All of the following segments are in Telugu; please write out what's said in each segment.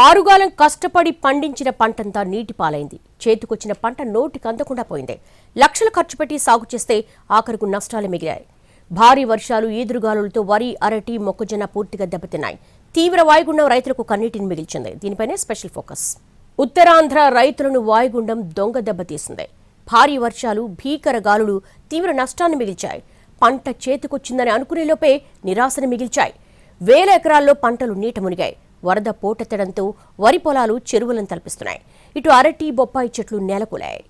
ఆరుగాలం కష్టపడి పండించిన పంటంతా నీటి పాలైంది చేతికొచ్చిన పంట నోటికి అందకుండా పోయింది లక్షలు ఖర్చు పెట్టి సాగు చేస్తే ఆఖరుకు నష్టాలు మిగిలాయి. భారీ వర్షాలు ఈదురుగాలులతో వరి అరటి మొక్కజొన్న పూర్తిగా దెబ్బతిన్నాయి. తీవ్ర వాయుగుండం రైతులకు కన్నీటిని మిగిల్చింది. దీనిపైనే స్పెషల్ ఫోకస్. ఉత్తరాంధ్ర రైతులను వాయుగుండం దొంగ దెబ్బతీసింది. భారీ వర్షాలు భీకర గాలులు తీవ్ర నష్టాన్ని మిగిల్చాయి. పంట చేతికొచ్చిందని అనుకునేలోపే నిరాశను మిగిల్చాయి. వేల ఎకరాల్లో పంటలు నీట మునిగాయి. వరద పోటెత్తడంతో వరి పొలాలు చెరువులను తలపిస్తున్నాయి. ఇటు అరటి బొప్పాయి చెట్లు నేలకూలాయి.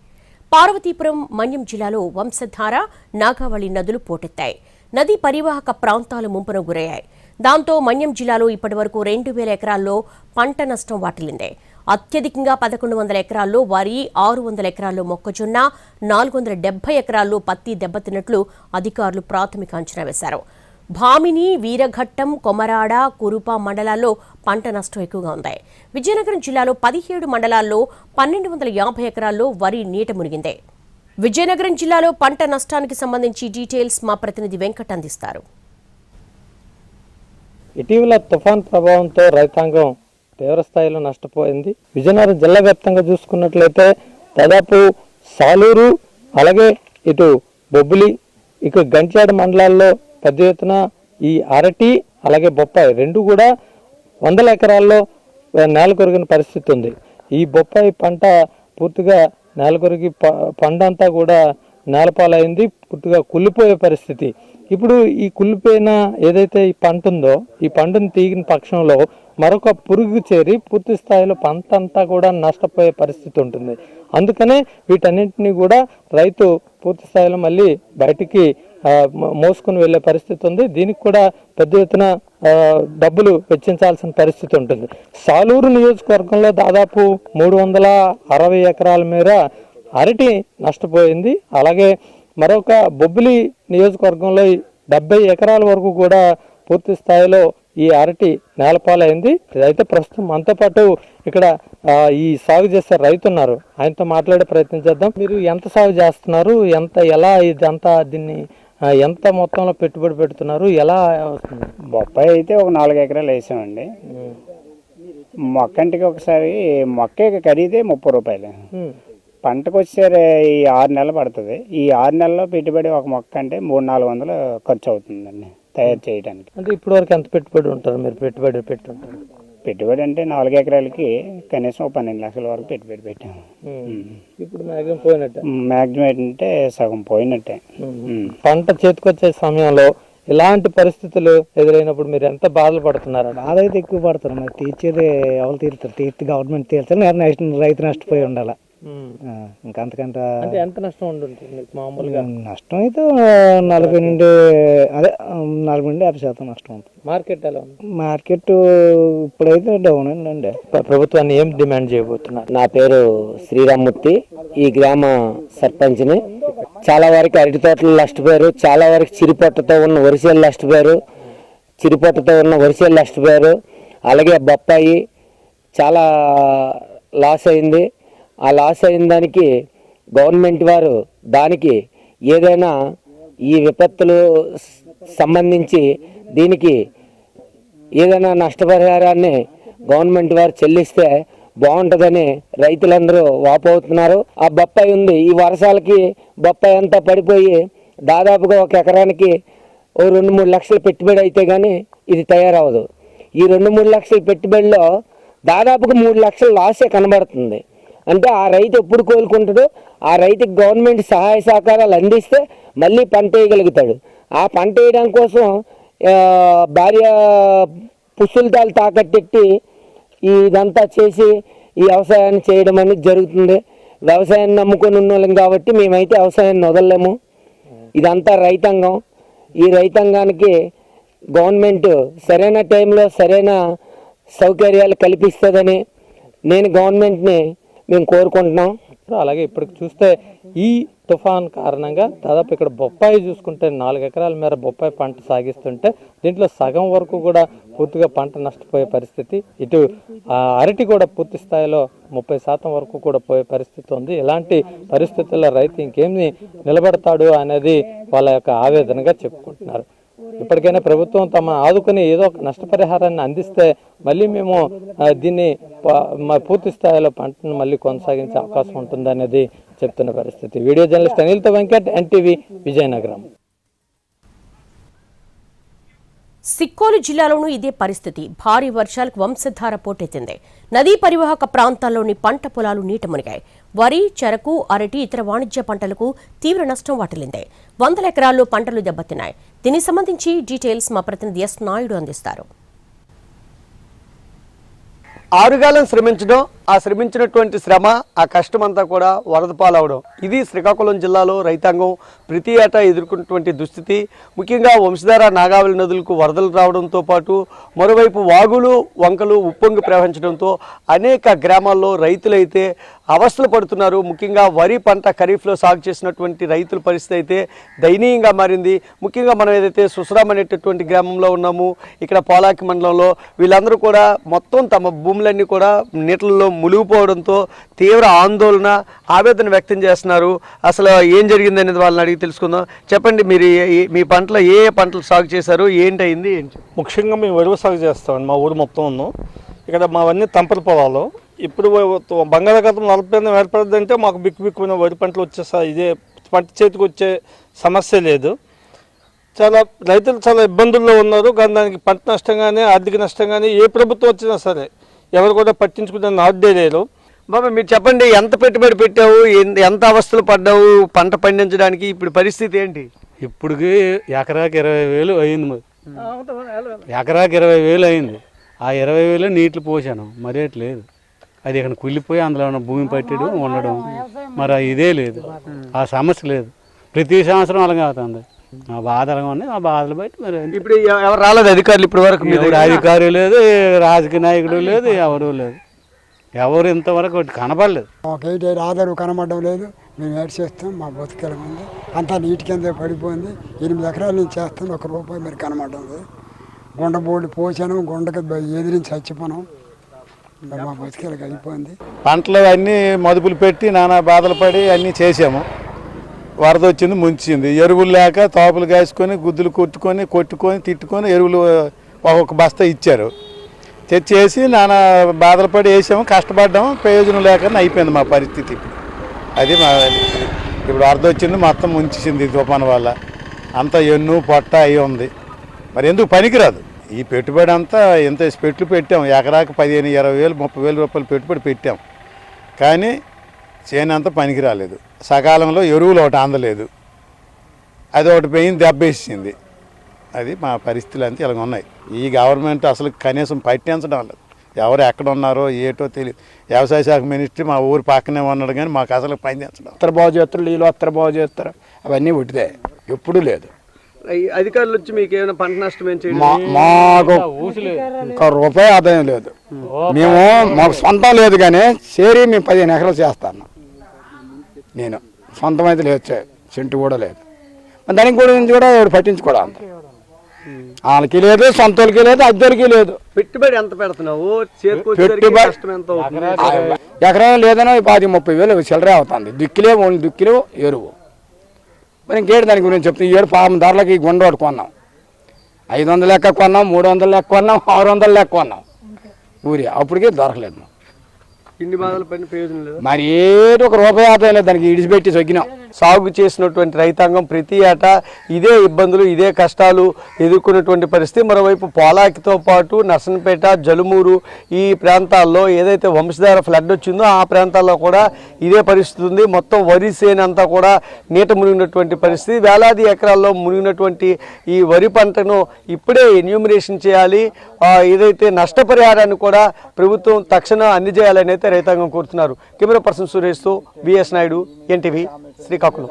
పార్వతీపురం మన్యం జిల్లాలో వంశధార నాగావళి నదులు పోటెత్తాయి. నదీ పరివాహక ప్రాంతాలు ముంపున గురయ్యాయి. దాంతో మన్యం జిల్లాలో ఇప్పటివరకు రెండు వేల ఎకరాల్లో పంట నష్టం వాటిల్లింది. అత్యధికంగా పదకొండు వందల ఎకరాల్లో వరి ఆరు వందల ఎకరాల్లో మొక్కజొన్న నాలుగు వందల డెబ్బై ఎకరాల్లో పత్తి దెబ్బతిన్నట్లు అధికారులు ప్రాథమిక అంచనా వేశారు. భామిని వీరఘట్టం కొమరాడ కురుప మండలాల్లో పంట నష్టం ఎక్కువగా ఉంది. విజయనగరం జిల్లాలో పదిహేడు మండలాల్లో పన్నెండు వందల యాభై ఎకరాల్లో వరి నీట మునిగింది. విజయనగరం జిల్లాలో పంట నష్టానికి సంబంధించి డీటెయిల్స్ మా ప్రతినిధి వెంకట్ అందిస్తారు. ఇటీవల తుఫాన్ ప్రభావంతో రైతాంగం తీవ్రస్థాయిలో నష్టపోయింది. విజయనగరం జిల్లా వ్యాప్తంగా చూసుకున్నట్లయితే దాదాపు సాలూరు అలాగే ఇటు బొబ్బిలి ఇక గంట్యాడ మండలాల్లో పెద్ద ఎత్తున ఈ అరటి అలాగే బొప్పాయి రెండు కూడా వందల ఎకరాల్లో నేల కొరిగిన పరిస్థితి ఉంది. ఈ బొప్పాయి పంట పూర్తిగా నేల కొరిగి ప పంట అంతా కూడా నేలపాలైంది పూర్తిగా కుళ్ళిపోయే పరిస్థితి. ఇప్పుడు ఈ కుళ్ళిపోయిన ఏదైతే ఈ పంట ఉందో ఈ పంటను తీగిన పక్షంలో మరొక పురుగు చేరి పూర్తి స్థాయిలో పంట అంతా కూడా నష్టపోయే పరిస్థితి ఉంటుంది. అందుకనే వీటన్నింటినీ కూడా రైతు పూర్తి స్థాయిలో మళ్ళీ బయటికి మోసుకుని వెళ్ళే పరిస్థితి ఉంది. దీనికి కూడా పెద్ద ఎత్తున డబ్బులు వెచ్చించాల్సిన పరిస్థితి ఉంటుంది. సాలూరు నియోజకవర్గంలో దాదాపు మూడు వందల అరవై ఎకరాల మేర అరటి నష్టపోయింది. అలాగే మరొక బొబ్బిలి నియోజకవర్గంలో డెబ్బై ఎకరాల వరకు కూడా పూర్తి స్థాయిలో ఈ అరటి నేలపాలైంది. అయితే ప్రస్తుతం మనతో పాటు ఇక్కడ ఈ సాగు చేసే రైతు ఉన్నారు ఆయనతో మాట్లాడే ప్రయత్నం చేద్దాం. మీరు ఎంత సాగు చేస్తున్నారు? ఎంత ఎలా ఇదంతా దీన్ని ఎంత మొత్తంలో పెట్టుబడి పెడుతున్నారు? ఎలా వస్తుంది? బొప్పాయి అయితే ఒక నాలుగు ఎకరాలు వేసామండి. మొక్కంటికి ఒకసారి మొక్క ఖరీదే ముప్పై రూపాయలు. పంటకు వచ్చేసరి ఈ ఆరు నెలలు పడుతుంది. ఈ ఆరు నెలల్లో పెట్టుబడి ఒక మొక్క అంటే మూడు నాలుగు వందలు ఖర్చు అవుతుందండి తయారు చేయడానికి. అంటే ఇప్పటి వరకు ఎంత పెట్టుబడి ఉంటారు మీరు? పెట్టుబడి పెట్టుంటారు. పెట్టుబడి అంటే నాలుగు ఎకరాలకి కనీసం ఒక పన్నెండు లక్షల వరకు పెట్టుబడి పెట్టాము. ఇప్పుడు మ్యాక్సిమం పోయినట్టే. మ్యాక్సిమం ఏంటంటే సగం పోయినట్టే. పంట చేతికొచ్చే సమయంలో ఇలాంటి పరిస్థితులు ఎదురైనప్పుడు మీరు ఎంత బాధలు పడుతున్నారు బాధ అయితే ఎక్కువ పడతారు మరి తీర్చేది ఎవరు తీరుతారు? తీర్చి గవర్నమెంట్ తీర్చాలి. రైతు నష్టపోయి ఉండాలి. ఇంకా అంతకంటే అంటే ఎంత నష్టం ఉండుంటుంది మీకు మామూలుగా? నష్టం అయితే నలభై నుండి అదే నలభై నుండి యాభై శాతం నష్టం ఉంటుంది. మార్కెట్ ఎలా ఉంది? మార్కెట్ ఇప్పుడైతే డౌన్ అండి. ప్ర- ప్రభుత్వాన్ని ఏం డిమాండ్ చేయబోతున్నారు? నా పేరు శ్రీరామ్మూర్తి. ఈ గ్రామ సర్పంచ్ని చాలా వరకు అరటి తోటలు నష్టపోయారు చాలా వరకు చిరుపొట్టతో ఉన్న వరిసేలు నష్టపోయారు చిరుపొట్టతో ఉన్న వరిసేలు నష్టపోయారు అలాగే బొప్పాయి చాలా లాస్ అయింది. ఆ లాస్ అయిన దానికి గవర్నమెంట్ వారు దానికి ఏదైనా ఈ విపత్తులు సంబంధించి దీనికి ఏదైనా నష్టపరిహారాన్ని గవర్నమెంట్ వారు చెల్లిస్తే బాగుంటుందని రైతులందరూ వాపోతున్నారు. ఆ బొప్పాయి ఉంది. ఈ వర్షాలకి బొప్పాయి అంతా పడిపోయి దాదాపుగా ఒక ఎకరానికి ఓ రెండు మూడు లక్షలు పెట్టుబడి అయితే కానీ ఇది తయారవదు ఈ రెండు మూడు లక్షల పెట్టుబడిలో దాదాపుగా మూడు లక్షల లాసే కనబడుతుంది. అంటే ఆ రైతు ఎప్పుడు కోలుకుంటాడు ఆ రైతుకి గవర్నమెంట్ సహాయ సహకారాలు అందిస్తే మళ్ళీ పంట వేయగలుగుతాడు. ఆ పంట వేయడం కోసం భార్య పుస్తులతాలు తాకట్టెట్టి ఇదంతా చేసి ఈ వ్యవసాయాన్ని చేయడం అనేది జరుగుతుంది. వ్యవసాయాన్ని నమ్ముకొని ఉన్న వాళ్ళం కాబట్టి మేమైతే వ్యవసాయాన్ని వదలలేము. ఇదంతా రైతాంగం. ఈ రైతాంగానికి గవర్నమెంట్ సరైన టైంలో సరైన సౌకర్యాలు కల్పిస్తుందని నేను గవర్నమెంట్ని మేము కోరుకుంటున్నాం. అలాగే ఇప్పటికి చూస్తే ఈ తుఫాన్ కారణంగా దాదాపు ఇక్కడ బొప్పాయి చూసుకుంటే నాలుగు ఎకరాల మేర బొప్పాయి పంట సాగిస్తుంటే దీంట్లో సగం వరకు కూడా పూర్తిగా పంట నష్టపోయే పరిస్థితి. ఇటు ఆ, అరటి కూడా పూర్తి స్థాయిలో ముప్పై శాతం వరకు కూడా పోయే పరిస్థితి ఉంది. ఇలాంటి పరిస్థితుల్లో రైతు ఇంకేమి నిలబడతాడు అనేది వాళ్ళ యొక్క ఆవేదనగా చెప్పుకుంటున్నారు. ఇప్పటికైనా ప్రభుత్వం తమ ఆదుకుని ఏదో ఒక నష్టపరిహారాన్ని అందిస్తే మళ్ళీ మేము దీన్ని పూర్తి స్థాయిలో పంటను మళ్ళీ కొనసాగించే అవకాశం ఉంటుందనేది చెప్తున్న పరిస్థితి. వీడియో జర్నలిస్ట్ అనిల్తో వెంకట్ ఎన్టీవీ విజయనగరం. సిక్కోలు జిల్లాలోనూ ఇదే పరిస్థితి. భారీ వర్షాలకు వంశధార పోటెత్తింది. నదీ పరివాహక ప్రాంతాల్లోని పంట పొలాలు నీట మునిగాయి. వరి చెరకు అరటి ఇతర వాణిజ్య పంటలకు తీవ్ర నష్టం వాటిల్లింది. వందల ఎకరాల్లో పంటలు దెబ్బతిన్నాయి. దీనికి సంబంధించి డీటెయిల్స్ మా ప్రతినిధి ఎస్. నాయుడు అందిస్తారు. ఆరుగాలం శ్రమించడం ఆ శ్రమించినటువంటి శ్రమ ఆ కష్టం అంతా కూడా వరద పాలవడం. ఇది శ్రీకాకుళం జిల్లాలో రైతాంగం ప్రతి ఏటా ఎదుర్కొన్నటువంటి దుస్థితి. ముఖ్యంగా వంశధార నాగావళి నదులకు వరదలు రావడంతో పాటు మరోవైపు వాగులు వంకలు ఉప్పొంగి ప్రవహించడంతో అనేక గ్రామాల్లో రైతులైతే అవస్థలు పడుతున్నారు. ముఖ్యంగా వరి పంట ఖరీఫ్లో సాగు చేసినటువంటి రైతుల పరిస్థితి అయితే దయనీయంగా మారింది. ముఖ్యంగా మనం ఏదైతే సుసరాం అనేటటువంటి గ్రామంలో ఉన్నాము ఇక్కడ పోలాకి మండలంలో వీళ్ళందరూ కూడా మొత్తం తమ భూములన్నీ కూడా నీటిల్లో మునిగిపోవడంతో తీవ్ర ఆందోళన ఆవేదన వ్యక్తం చేస్తున్నారు. అసలు ఏం జరిగింది అనేది వాళ్ళని అడిగి తెలుసుకుందాం. చెప్పండి మీరు ఏ- మీ పంటలో ఏ ఏ పంటలు సాగు చేశారు? ఏంటి అయింది ఏంటి? ముఖ్యంగా మేము వరి సాగు చేస్తామండి. మా ఊరు మొత్తం ఉన్నాం ఇక్కడ మావన్నీ తంపల పొలాలు. ఇప్పుడు బంగాళాఖాతం నలభై ఏర్పడదంటే మాకు బిక్కు బిక్కున వరి పంటలు వచ్చేసా ఇదే పంట చేతికి వచ్చే సమస్య లేదు. చాలా రైతులు చాలా ఇబ్బందుల్లో ఉన్నారు. కానీ దానికి పంట నష్టం కానీ ఆర్థిక నష్టం కానీ ఏ ప్రభుత్వం వచ్చినా సరే ఎవరు కూడా పట్టించుకునే నాదే లేరు బాబా మీరు చెప్పండి ఎంత పెట్టుబడి పెట్టావు ఎంత అవస్థలు పడ్డావు పంట పండించడానికి ఇప్పుడు పరిస్థితి ఏంటి ఇప్పటికి ఎకరాకి ఇరవై వేలు అయింది మరి ఎకరాకి ఇరవై వేలు అయింది ఆ ఇరవై వేలు నీటిలో పోసాను మరేటి లేదు అది ఇక్కడ కుళ్ళిపోయి అందులో ఉన్న భూమి పట్టడం ఉండడం మరి ఇదే లేదు ఆ సమస్య లేదు ప్రతి సంవత్సరం అలాగే అవుతుంది ఆ బాధ అలాగే ఉన్నాయి ఆ బాధలు బట్టి మరి. ఇప్పుడు ఎవ- ఎవరు రాలేదు అధికారులు ఇప్పటి వరకు? అధికారి లేదు రాజకీయ నాయకుడు లేదు ఎవరు లేదు. ఎవరు ఇంతవరకు ఒకటి కనపడలేదు మాకైతే ఆధారం కనబడడం లేదు మేము ఏడు చేస్తాం మా బతుకెల ఉంది. అంతా నీటి కింద పడిపోయింది ఎనిమిది ఎకరాలు నేను చేస్తాను ఒక రూపాయి మరి కనబడడం లేదు. గుండబోడి పోసాను గుండకి ఎదిరించి చచ్చిపోనాం. మా బతుకెలకు అయిపోయింది. పంటలు అన్నీ మదుపులు పెట్టి నానా బాధలు పడి అన్నీ చేసాము. వరద వచ్చింది ముంచింది. ఎరువులు లేక తోపులు కాసుకొని గుద్దులు కొట్టుకొని కొట్టుకొని తిట్టుకొని ఎరువులు ఒక్కొక్క బస్తా ఇచ్చారు. తెచ్చేసి నానా బాధలు పడి వేసాము కష్టపడ్డాము ప్రయోజనం లేకుండా అయిపోయింది మా పరిస్థితి ఇప్పుడు. అది మా ఇప్పుడు వరద వచ్చింది మొత్తం ముంచేసింది తుఫాను వల్ల. అంతా ఎన్ను పొట్ట అయి ఉంది. మరి ఎందుకు పనికిరాదు? ఈ పెట్టుబడి అంతా ఇంత పెట్లు పెట్టాం ఎకరాకు పదిహేను ఇరవై వేలు ముప్పై వేల రూపాయలు పెట్టుబడి పెట్టాం కానీ చేను అంతా పనికి రాలేదు. సకాలంలో ఎరువులు ఒకటి అందలేదు. అది ఒకటి పోయింది దెబ్బేసింది అది మా పరిస్థితులు అంతా ఇలాగ ఉన్నాయి. ఈ గవర్నమెంట్ అసలు కనీసం పట్టించడం లేదు. ఎవరు ఎక్కడ ఉన్నారో ఏటో తెలియదు. వ్యవసాయ శాఖ మినిస్ట్రీ మా ఊరు పక్కనే ఉన్నాడు కానీ మాకు అసలు పనిచేంచడం ఉత్తర బాగు చేస్తారు నీళ్ళు ఉత్తర బాగు చేస్తారు అవన్నీ ఉట్టిదే ఎప్పుడూ లేదు. అధికారులు వచ్చి మీకు ఏమైనా పంట నష్టం ఏం చేయడం మా మాకు ఒక రూపాయి ఆదాయం లేదు. మేము మాకు సొంతం లేదు కానీ సేరి మేము పదిహేను ఎకరాలు చేస్తాను. నేను. సొంతం అయితే లేదు సెంటు కూడా లేదు. మరి దానికి కూడా నుంచి కూడా ఎవడు పట్టించుకోవడం అంత. వాళ్ళకి లేదు సొంతలకి లేదు అద్దెలకి లేదు. పెట్టుబడి ఎంత పెడుతున్నావు? పెట్టుబడి- ఎకరం లేదనో పాతి ముప్పై వేలు చిల్లరే అవుతుంది. దుక్కిలే ఓన్లీ దుక్కిలు ఎరువు. మరి ఇంకేడు దాని గురించి చెప్తే ఈ ఏడు పాపం ధరలకి ఈ గుండ ఒకటి కొన్నాం. ఐదు వందల లెక్క కొన్నాం మూడు వందల లెక్క కొన్నాం ఆరు వందల లెక్క కొన్నాం. ఊరి అప్పటికి దొరకలేదు. ఇన్ని బాధలు పని ప్రయోజనం లేదు? మరి ఏదో ఒక రూపాయి ఆదాయం లేదు దానికి ఇడిచిపెట్టి సొగ్గినాం సాగు చేసినటువంటి రైతాంగం ప్రతి ఏటా ఇదే ఇబ్బందులు ఇదే కష్టాలు ఎదుర్కొన్నటువంటి పరిస్థితి. మరోవైపు పోలాకితో పాటు నర్సనపేట జలుమూరు ఈ ప్రాంతాల్లో ఏదైతే వంశధార ఫ్లడ్ వచ్చిందో ఆ ప్రాంతాల్లో కూడా ఇదే పరిస్థితి ఉంది. మొత్తం వరి సేను అంతా కూడా నీట మునిగినటువంటి పరిస్థితి. వేలాది ఎకరాల్లో మునిగినటువంటి ఈ వరి పంటను ఇప్పుడే ఎన్యూమినేషన్ చేయాలి. ఏదైతే నష్టపరిహారాన్ని కూడా ప్రభుత్వం తక్షణం అందజేయాలని అయితే రైతాంగం కోరుతున్నారు. కెమెరా పర్సన్ సురేష్తో విఎస్ నాయుడు ఎన్టీవీ. శ్రీకాకుళం.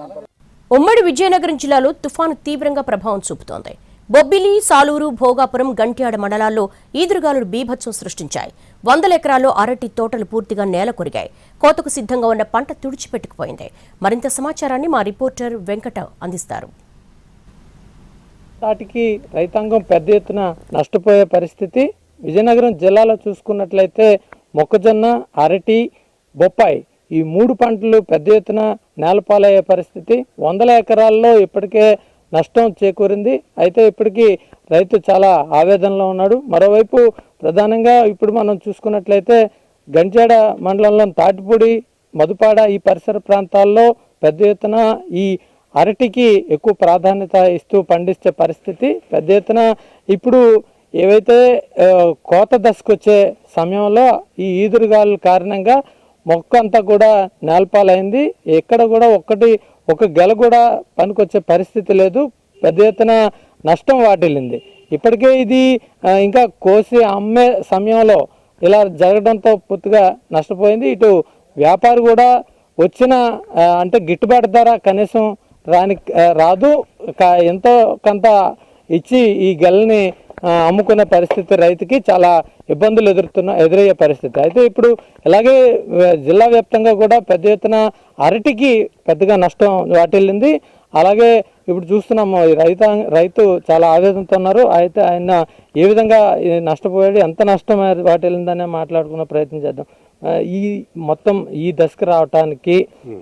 ఉమ్మడి విజయనగరం జిల్లాలో తుఫాను తీవ్రంగా ప్రభావం చూపుతోంది. బొబ్బిలి సాలూరు భోగాపురం గంట్యాడ మండలాల్లో ఈదురుగాలులు బీభత్సం సృష్టించాయి. వందల ఎకరాల్లో అరటి తోటలు పూర్తిగా నేల కొరిగాయి. కోతకు సిద్ధంగా ఉన్న పంట తుడిచిపెట్టుకుపోయింది. మరింత సమాచారాన్ని మా రిపోర్టర్ వెంకట అందిస్తారు. వాటికి రైతాంగం పెద్ద ఎత్తున నష్టపోయే పరిస్థితి. విజయనగరం జిల్లాలో చూసుకున్నట్లయితే మొక్కజొన్న అరటి బొప్పాయి ఈ మూడు పంటలు పెద్ద ఎత్తున నేలపాలయ్యే పరిస్థితి. వందల ఎకరాల్లో ఇప్పటికే నష్టం చేకూరింది. అయితే ఇప్పటికీ రైతు చాలా ఆవేదనలో ఉన్నాడు. మరోవైపు ప్రధానంగా ఇప్పుడు మనం చూసుకున్నట్లయితే గంజాడ మండలంలోని తాటిపూడి మధుపాడ ఈ పరిసర ప్రాంతాల్లో పెద్ద ఎత్తున ఈ అరటికి ఎక్కువ ప్రాధాన్యత ఇస్తూ పండించే పరిస్థితి. పెద్ద ఎత్తున ఇప్పుడు ఏవైతే కోత దశకు వచ్చే సమయంలో ఈ ఈదురుగాలు కారణంగా మొక్క అంతా కూడా నేలపాలైంది. ఎక్కడ కూడా ఒక్కటి ఒక గెల కూడా పనికొచ్చే పరిస్థితి లేదు. పెద్ద ఎత్తున నష్టం వాటిల్లింది. ఇప్పటికే ఇది ఇంకా కోసి అమ్మే సమయంలో ఇలా జరగడంతో పూర్తిగా నష్టపోయింది. ఇటు వ్యాపారి కూడా వచ్చిన అంటే గిట్టుబాటు ధర కనీసం రాని రాదు. ఎంతో కొంత ఇచ్చి ఈ గెలని అమ్ముకునే పరిస్థితి రైతుకి చాలా ఇబ్బందులు ఎదురుతున్న ఎదురయ్యే పరిస్థితి. అయితే ఇప్పుడు ఇలాగే జిల్లా వ్యాప్తంగా కూడా పెద్ద ఎత్తున అరటికి పెద్దగా నష్టం వాటిల్లింది. అలాగే ఇప్పుడు చూస్తున్నాము రైత రైతు చాలా ఆవేదనతో ఉన్నారు. అయితే ఆయన ఏ విధంగా నష్టపోయాడు ఎంత నష్టం వాటిల్లిందనే మాట్లాడుకునే ప్రయత్నం చేద్దాం. ఈ మొత్తం ఈ దశకు రావటానికి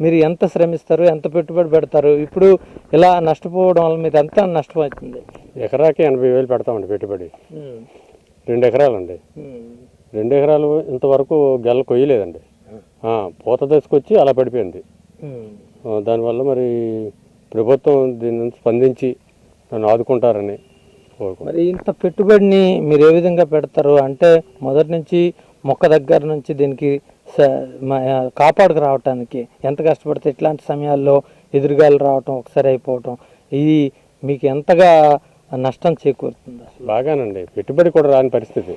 మీరు ఎంత శ్రమిస్తారు ఎంత పెట్టుబడి పెడతారు? ఇప్పుడు ఇలా నష్టపోవడం వల్ల మీరు ఎంత నష్టమవుతుంది ఎకరాకి ఎనభై వేలు పెడతామండి పెట్టుబడి. రెండు ఎకరాలండి. రెండు ఎకరాలు ఇంతవరకు గెల కొయ్యలేదండి. పూత దశకొచ్చి అలా పడిపోయింది. దానివల్ల మరి ప్రభుత్వం దీని నుంచి స్పందించి నన్ను ఆదుకుంటారని మరి ఇంత పెట్టుబడిని మీరు ఏ విధంగా పెడతారు? అంటే మొదటి నుంచి మొక్క దగ్గర నుంచి దీనికి కాపాడుకు రావటానికి ఎంత కష్టపడితే ఇట్లాంటి సమయాల్లో ఎదురుగాలు రావటం ఒకసారి అయిపోవటం ఇది మీకు ఎంతగా నష్టం చేకూరుతుంది? బాగానండి. పెట్టుబడి కూడా రాని పరిస్థితి.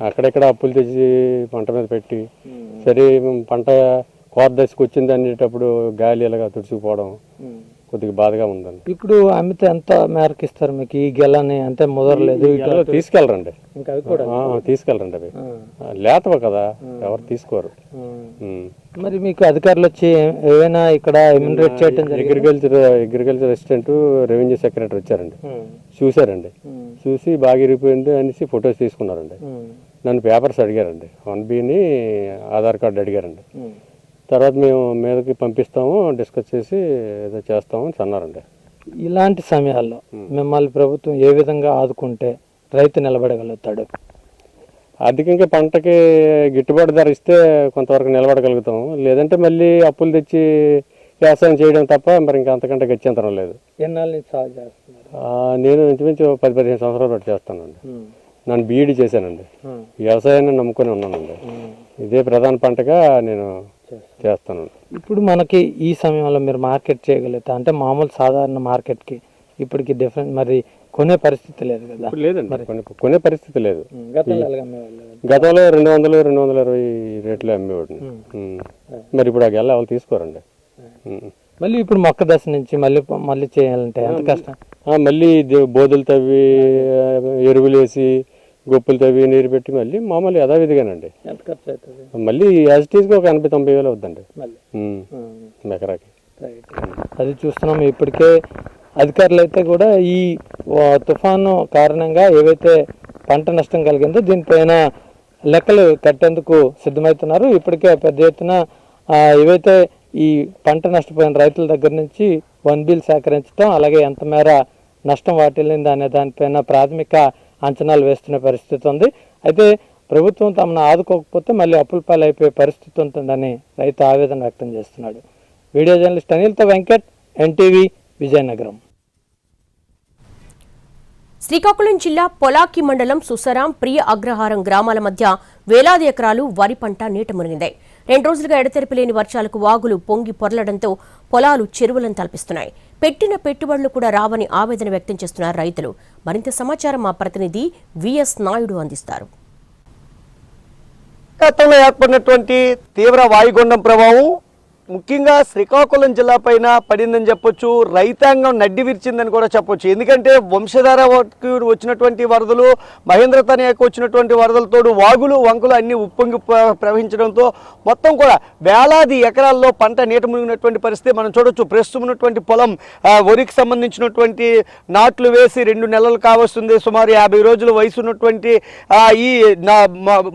అక్కడెక్కడ అప్పులు తెచ్చి పంట మీద పెట్టి సరే పంట కోత దశకు వచ్చింది అనేటప్పుడు గాలి ఇలాగా తుడుచుకుపోవడం కొద్దిగా బాధగా ఉందండి. ఇప్పుడు అమ్మితే ఎంత మేరకు ఇస్తారు మీకు? ఈ గెలని అంటే ముదరలేదు. తీసుకెళ్ళరండి. ఇంకా అవి కూడా ఆ, తీసుకెళ్ళరండి అవి. లేతవ కదా ఎవరు తీసుకోరు. ఉమ్. మరి మీకు అధికారులు వచ్చి ఏ- ఏవైనా ఇక్కడ ఎమ్యూనరేట్ చేయటం జరిగింది? Agriculture agriculture assistant revenue secretary వచ్చారండి. చూశారండి. చూసి బాగా ఇరిగిపోయింది అనేసి ఫొటోస్ తీసుకున్నారండి. నన్ను పేపర్స్ అడిగారండి. వన్ బిని ఆధార్ కార్డు అడిగారండి. తర్వాత మేము మీదకి పంపిస్తాము డిస్కస్ చేసి ఏదో చేస్తాము అని అన్నారండి. ఇలాంటి సమయాల్లో మిమ్మల్ని ప్రభుత్వం ఏ విధంగా ఆదుకుంటే రైతు నిలబడగలుగుతాడు? ఆర్థికంగా పంటకి గిట్టుబాటు ధర ఇస్తే కొంతవరకు నిలబడగలుగుతాం లేదంటే మళ్ళీ అప్పులు తెచ్చి వ్యవసాయం చేయడం తప్ప మరి ఇంకా అంతకంటే గత్యంతరం లేదు. ఎన్నాళ్ళ నేను ఇంచుమించు పది పదిహేను సంవత్సరాలు చేస్తానండి. నన్ను బీఈడి చేశానండి. వ్యవసాయాన్ని నమ్ముకొని ఉన్నానండి. ఇదే ప్రధాన పంటగా నేను చేస్తాను. ఇప్పుడు మనకి ఈ సమయంలో మీరు మార్కెట్ చేయగలుగుతా అంటే మామూలు సాధారణ మార్కెట్కి ఇప్పటికి డిఫరెంట్ మరి కొనే పరిస్థితి లేదు కదా. లేదండి. కొనే పరిస్థితి లేదు. గతంలో అమ్మేవాళ్ళు? గతంలో రెండు వందలు రెండు వందల ఇరవై రేట్లు అమ్మేవాడిని. మరి ఇప్పుడు ఆ గెల ఎవరు తీసుకోరండి. మళ్ళీ ఇప్పుడు మొక్క దశ నుంచి మళ్ళీ మళ్ళీ చేయాలంటే ఎంత కష్టం? మళ్ళీ బోధులు తవ్వి ఎరువులు వేసి గొప్పలు తవ్వి నీరు పెట్టి మళ్ళీ మామూలు యథావిధిగానండి. ఎంత ఖర్చు అవుతుంది? మళ్ళీ యాజ్ టీజ్గా ఒక ఎనభై తొంభై వేలు ఉమ్. ఎకరాకి. రైట్. అది చూస్తున్నాం ఇప్పటికే అధికారులు అయితే కూడా ఈ తుఫాను కారణంగా ఏవైతే పంట నష్టం కలిగిందో దీనిపైన లెక్కలు కట్టేందుకు సిద్ధమవుతున్నారు. ఇప్పటికే పెద్ద ఎత్తున ఆ, ఏవైతే ఈ పంట నష్టపోయిన రైతుల దగ్గర నుంచి వన్ బిల్ సేకరించడం అలాగే ఎంత మేర నష్టం వాటిల్లింది అనే దానిపైన ప్రాథమిక అంచనాలు వేస్తున్న పరిస్థితి ఉంది. అయితే ప్రభుత్వం తమను ఆదుకోకపోతే మళ్ళీ అప్పుల పాలు అయిపోయే పరిస్థితి ఉంటుందని రైతు ఆవేదన వ్యక్తం చేస్తున్నాడు. వీడియో జర్నలిస్ట్ అనిల్తో వెంకట్ ఎన్టీవీ విజయనగరం. శ్రీకాకుళం జిల్లా పొలాకి మండలం సుసరాం ప్రియ అగ్రహారం గ్రామాల మధ్య వేలాది ఎకరాలు వరి పంట నీట మునిగిందాయి రెండు రోజులుగా ఎడతెరిపి లేని వర్షాలకు వాగులు పొంగి పొరలడంతో పొలాలు చెరువులను తలపిస్తున్నాయి. పెట్టిన పెట్టుబడులు కూడా రావని ఆవేదన వ్యక్తం చేస్తున్నారు రైతులు. మరింత సమాచారం మా ప్రతినిధి విఎస్ నాయుడు అందిస్తారు. గతంలో ఏర్పడినటువంటి తీవ్ర వాయుగుండం ప్రభావం ముఖ్యంగా శ్రీకాకుళం జిల్లా పైన పడిందని చెప్పొచ్చు రైతాంగం నడ్డి విరిచిందని కూడా చెప్పొచ్చు. ఎందుకంటే వంశధారకి వచ్చినటువంటి వరదలు మహేంద్ర తనయాకు వచ్చినటువంటి వరదలతోడు వాగులు వంకలు అన్నీ ఉప్పొంగి ప్ర- ప్రవహించడంతో మొత్తం కూడా వేలాది ఎకరాల్లో పంట నీట మునిగినటువంటి పరిస్థితి మనం చూడొచ్చు. ప్రస్తుతం ఉన్నటువంటి పొలం వరికి సంబంధించినటువంటి నాట్లు వేసి రెండు నెలలు కావస్తుంది. సుమారు యాభై రోజుల వయసు ఉన్నటువంటి ఈ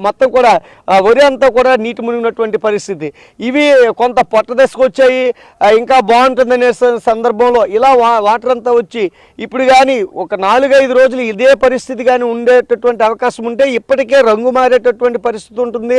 మొత్తం కూడా వరి అంతా కూడా నీటి మునిగినటువంటి పరిస్థితి. ఇవి కొంత పొట్ట కొత్త దశకు వచ్చాయి ఇంకా బాగుంటుందనే సందర్భంలో ఇలా వా- వాటర్ అంతా వచ్చి ఇప్పుడు కానీ ఒక నాలుగైదు రోజులు ఇదే పరిస్థితి కానీ ఉండేటటువంటి అవకాశం ఉంటే ఇప్పటికే రంగు మారేటటువంటి పరిస్థితి ఉంటుంది.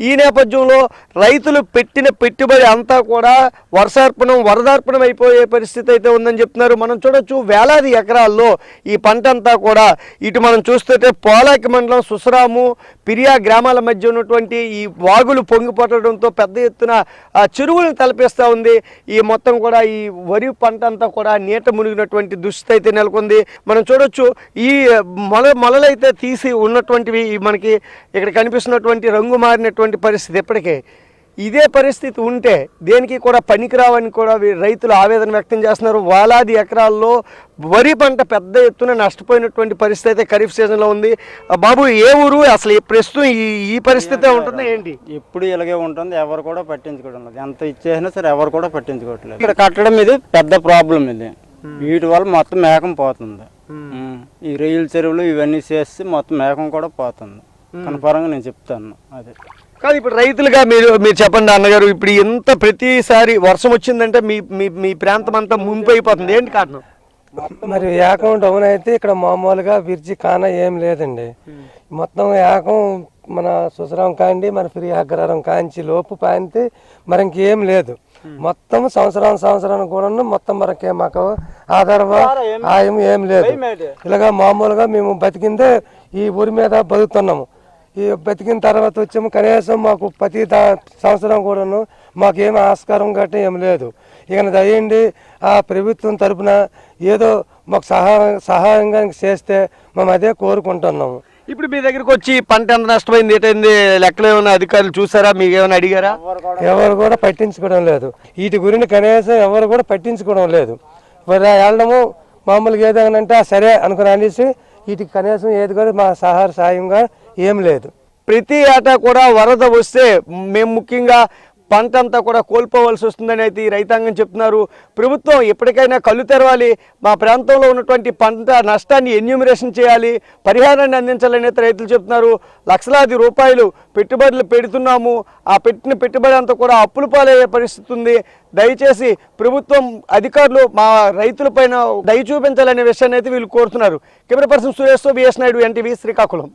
ఈ నేపథ్యంలో రైతులు పెట్టిన పెట్టుబడి అంతా కూడా వర్షార్పణం వరదార్పణం అయిపోయే పరిస్థితి అయితే ఉందని చెప్తున్నారు. మనం చూడొచ్చు వేలాది ఎకరాల్లో ఈ పంట అంతా కూడా ఇటు మనం చూస్తుంటే పోలాకి మండలం సుసరాము పిరియా గ్రామాల మధ్య ఉన్నటువంటి ఈ వాగులు పొంగిపట్టడంతో పెద్ద ఎత్తున ఆ పిడుగులు తలపిస్తూ ఉంది. ఈ మొత్తం కూడా ఈ వరి పంట అంతా కూడా నీట మునిగినటువంటి దుస్థితి అయితే నెలకొంది. మనం చూడొచ్చు ఈ మొల మొలలైతే తీసి ఉన్నటువంటివి మనకి ఇక్కడ కనిపిస్తున్నటువంటి రంగు మారినటువంటి పరిస్థితి ఇప్పటికే ఇదే పరిస్థితి ఉంటే దేనికి కూడా పనికిరావని కూడా రైతులు ఆవేదన వ్యక్తం చేస్తున్నారు. వేలాది ఎకరాల్లో వరి పంట పెద్ద ఎత్తున నష్టపోయినటువంటి పరిస్థితి అయితే ఖరీఫ్ సీజన్లో ఉంది. బాబు ఏ ఊరు? అసలు ప్రస్తుతం ఈ ఈ పరిస్థితి ఉంటుందా ఏంటి? ఇప్పుడు ఇలాగే ఉంటుంది. ఎవరు కూడా పట్టించుకోవడం లేదు ఎంత ఇచ్చేసినా సరే ఎవరు కూడా పట్టించుకోవట్లేదు. ఇక్కడ కట్టడం ఇది పెద్ద ప్రాబ్లం ఇది. వీటి వల్ల మొత్తం మేకం పోతుంది. ఉమ్. ఈ రొయ్యల చెరువులు ఇవన్నీ చేసి మొత్తం మేకం కూడా పోతుంది. కన్ఫారంగా నేను చెప్తాను. అదే. కాదు ఇప్పుడు రైతులుగా మీరు మీరు చెప్పండి అన్నగారు ఇప్పుడు ఎంత ప్రతిసారి వర్షం వచ్చిందంటే మీ మీ మీ ప్రాంతం అంతా ముంపైపోతుంది. ఏంటి కారణం? మరి ఏకం డౌన్ అయితే ఇక్కడ మామూలుగా విర్జి కాన ఏం లేదండి. మొత్తం ఏకం మన సుసరం కాండి మన ఫ్రీ అగ్రహారం కాంచి లోపు పాంతి మరి ఇంకేం లేదు. మొత్తం సంవత్సరం సంవత్సరానికి కూడా మొత్తం మనకి మాకు ఆధారవ ఆయం ఏం లేదు. ఇలాగా మామూలుగా మేము బతికిందే ఈ ఊరి మీద బతుకుతున్నాము. ఈ బతికిన తర్వాత వచ్చాము కనీసం మాకు ప్రతి దా- సంవత్సరం కూడాను మాకేం ఆస్కారం గట్ట ఏం లేదు. ఇక దయ్యండి ఆ ప్రభుత్వం తరపున ఏదో మాకు సహాయం సహాయంగా చేస్తే మేము అదే కోరుకుంటున్నాము. ఇప్పుడు మీ దగ్గరికి వచ్చి పంట ఎంత నష్టమైంది ఏంటైంది లెక్కలు ఏమైనా అధికారులు చూసారా? మీకు ఏమైనా అడిగారా? ఎవరు కూడా పట్టించుకోవడం లేదు. వీటి గురించి కనీసం ఎవరు కూడా పట్టించుకోవడం లేదు. మరి వెళ్ళడము మామూలుగా ఏదైనా అంటే "ఆ, సరే అనుకుని అనేసి వీటికి కనీసం ఏది కూడా మా సహాయ సాయంగా ఏం లేదు. ప్రతి ఏటా కూడా వరద వస్తే మేము ముఖ్యంగా పంట అంతా కూడా కోల్పోవలసి వస్తుందని అయితే ఈ రైతాంగం చెప్తున్నారు. ప్రభుత్వం ఎప్పటికైనా కళ్ళు తెరవాలి. మా ప్రాంతంలో ఉన్నటువంటి పంట నష్టాన్ని ఎన్యూమిరేషన్ చేయాలి. పరిహారాన్ని అందించాలని అయితే రైతులు చెప్తున్నారు. లక్షలాది రూపాయలు పెట్టుబడులు పెడుతున్నాము. ఆ పెట్టిన పెట్టుబడి అంతా కూడా అప్పులు పాలయ్యే పరిస్థితి ఉంది. దయచేసి ప్రభుత్వం అధికారులు మా రైతులపైన దయ చూపించాలనే విషయాన్ని అయితే వీళ్ళు కోరుతున్నారు. కెమెరా పర్సన్ సురేష్తో బిఎస్ నాయుడు ఎన్టీవీ శ్రీకాకుళం.